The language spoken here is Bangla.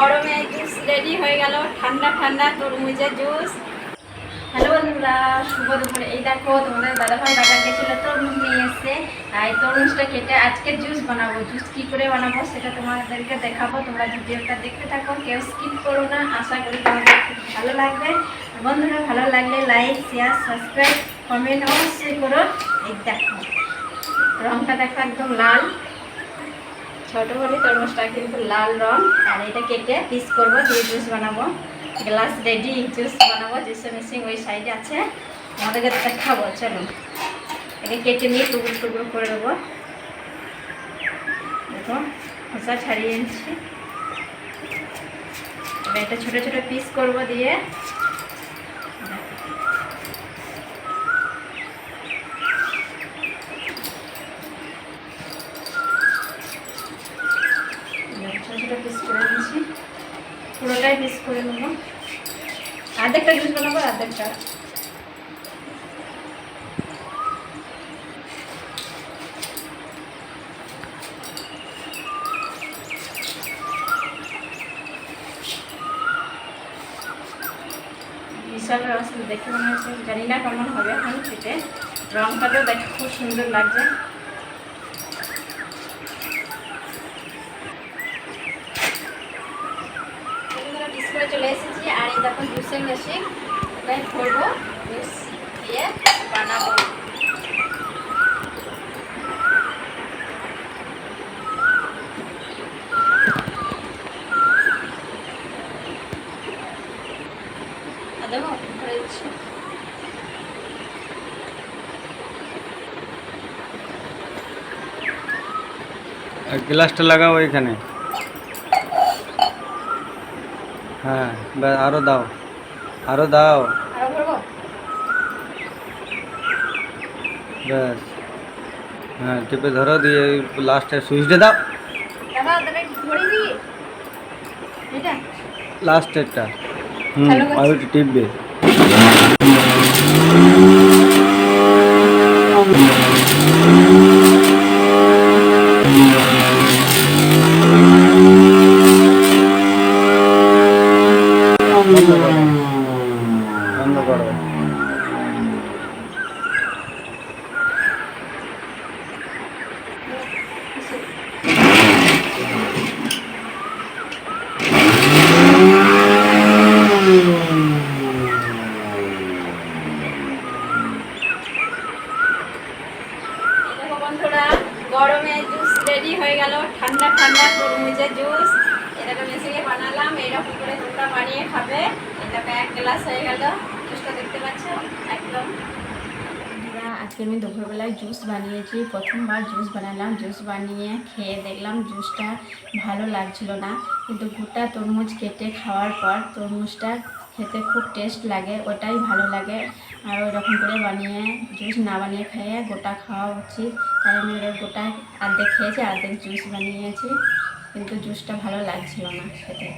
গরমে জুস রেডি হয়ে গেল। ঠান্ডা ঠান্ডা তরমুজের জুস হ্যালো বন্ধুরা, শুভ দুপুরে। এই দেখো, তোমাদের দাদাভাই বাজার গেছিল তরমুজ নিয়ে এসছে। এই তরমুজটা খেটে আজকে জুস বানাবো। জুস কি করে বানাবো সেটা তোমাদেরকে দেখাবো। তোমরা ভিডিওটা দেখতে থাকো, কেউ স্কিপ করো না। আশা করি তোমাদের খুব ভালো লাগবে। বন্ধুরা, ভালো লাগলে লাইক শেয়ার সাবস্ক্রাইব কমেন্ট অবশ্যই করো। এই দেখো রঙটা দেখো একদম লাল। ছোট বলে তরমুজটা কিন্তু লাল রং, আর এটা কেটে পিস করব, দিয়ে জুস বানাবো। গ্লাস রেডি জুস বানাবো জুসের মেশিন ওই সাইডে আছে। আমাদেরকে দেখাবো চলো। এটা কেটে নিয়ে টুকরো টুকরো করে দেবো দেখো, খোসা ছাড়িয়ে নিচ্ছি এটা ছোটো ছোটো পিস করব দিয়ে ছোটো ছোটো পিস করে নিচ্ছি পুরোটাই পিস করে নেব। আর্ধেকটা জুস বানাবো, আর্ধেকটা। বিশাল রস, দেখে মনে হচ্ছে, জানি না কেমন হবে এখন খেতে। রংটাতেও দেখে খুব সুন্দর লাগছে। চলে এসেছি আর এই দেখো জুসের মেশিন এটাই ভরবো। জুস দিয়ে বানাবো। আর দেখো, ভরে দিচ্ছি। আর গ্লাসটা লাগাও এখানে। হ্যাঁ ব্যাস আরও দাও আরও দাও আরো ভরবো ব্যাস হ্যাঁ টিপে ধরো দিয়ে লাস্টে সুইচটা দাও দাদা দাদা ভরে দিই এটা লাস্টেরটা হুম চালু করছি। আর একটু টিপবে গরমে জুস রেডি হয়ে গেল। ঠান্ডা ঠান্ডা তরমুজের জুস বানালাম করে বানিয়ে খাবে। গ্লাস হয়ে গেল। জুসটা দেখতে একদম। আজকে আমি দুপুরবেলায় জুস বানিয়েছি। প্রথমবার জুস বানালাম। জুস বানিয়ে খেয়ে দেখলাম জুসটা ভালো লাগছিল না। কিন্তু গোটা তরমুজ কেটে খাওয়ার পর তরমুজটা খেতে খুব টেস্ট লাগে, ওটাই ভালো লাগে। আর ওই রকম করে বানিয়ে, জুস না বানিয়ে খেয়ে গোটা খাওয়া উচিত। তাই আমি গোটা অর্ধেক খেয়েছি অর্ধেক জুস বানিয়েছি। কিন্তু জুসটা ভালো লাগছিল না খেতে।